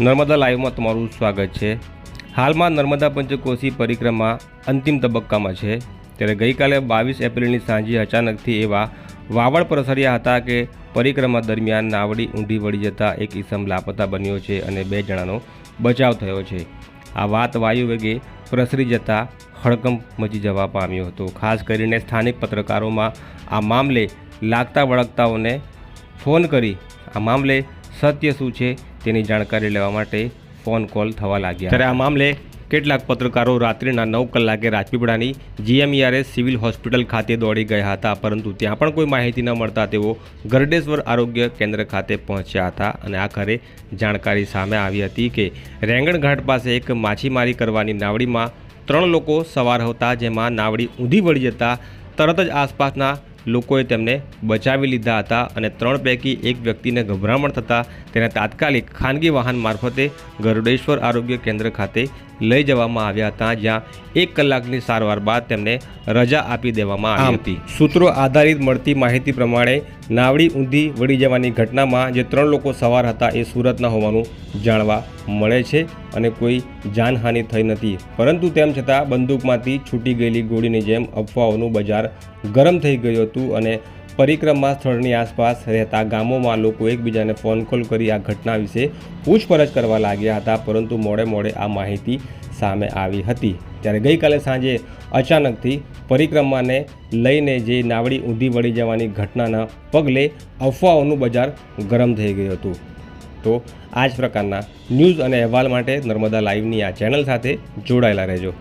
નર્મદા લાઈવમાં તમારું સ્વાગત છે. હાલમાં નર્મદા પંચકોશી પરિક્રમા અંતિમ તબક્કામાં છે. ત્યારે ગઈકાલે બાવીસ એપ્રિલની સાંજે અચાનકથી એવા વાવડ પ્રસર્યા હતા કે પરિક્રમા દરમિયાન નાવડી ઊંધી વળી જતા એક ઈસમ લાપતા બન્યો છે અને બે જણાનો બચાવ થયો છે. આ વાત વાયુ વેગે પ્રસરી જતા હડકંપ મચી જવા પામ્યો હતો. ખાસ કરીને સ્થાનિક પત્રકારોમાં આ મામલે લાગતા વળગતાઓને ફોન કરી આ મામલે સત્ય શું છે તેની જાણકારી લેવા માટે ફોન કોલ થવા લાગ્યા ત્યારે આ મામલે કેટલાક પત્રકારો રાત્રિના નવ કલાકે રાજપીપળાની જીએમઈઆરએસ સિવિલ હોસ્પિટલ ખાતે દોડી ગયા હતા, પરંતુ ત્યાં પણ કોઈ માહિતી ન મળતા તેઓ ગરડેશ્વર આરોગ્ય કેન્દ્ર ખાતે પહોંચ્યા હતા અને આખરે જાણકારી સામે આવી હતી કે રેંગણઘાટ પાસે એક માછીમારી કરવાની નાવડીમાં ત્રણ લોકો સવાર હતા, જેમાં નાવડી ઊંધી વળી જતા તરત જ આસપાસના લોકોએ તેમને બચાવી લીધા હતા અને ત્રણ પૈકી એક વ્યક્તિને ગભરામણ થતાં તેને તાત્કાલિક ખાનગી વાહન મારફતે ગરુડેશ્વર આરોગ્ય કેન્દ્ર ખાતે લઈ જવામાં આવ્યા હતા જ્યાં એક કલાકની સારવાર બાદ તેમને રજા આપી દેવામાં આવી હતી. સૂત્રો આધારિત મળતી માહિતી પ્રમાણે નાવડી ઊંધી વળી જવાની ઘટનામાં જે ત્રણ લોકો સવાર હતા એ સુરતના હોવાનું જાણવા મળે છે અને કોઈ જાનહાનિ થઈ નથી. પરંતુ તેમ છતાં બંદૂકમાંથી છૂટી ગયેલી ગોળીની જેમ અફવાઓનું બજાર ગરમ થઈ ગયું હતું અને પરિક્રમા સ્થળની આસપાસ રહેતા ગામોમાં લોકો એકબીજાને ફોન કોલ કરી આ ઘટના વિશે પૂછપરછ કરવા લાગ્યા હતા, પરંતુ મોડે મોડે આ માહિતી સામે આવી હતી. ત્યારે ગઈકાલે સાંજે અચાનકથી પરિક્રમાને લઈને જે નાવડી ઊંધી વળી જવાની ઘટનાના પગલે અફવાઓનું બજાર ગરમ થઈ ગયું હતું. તો આ જ પ્રકારના ન્યૂઝ અને અહેવાલ માટે નર્મદા લાઈવની આ ચેનલ સાથે જોડાયેલા રહેજો.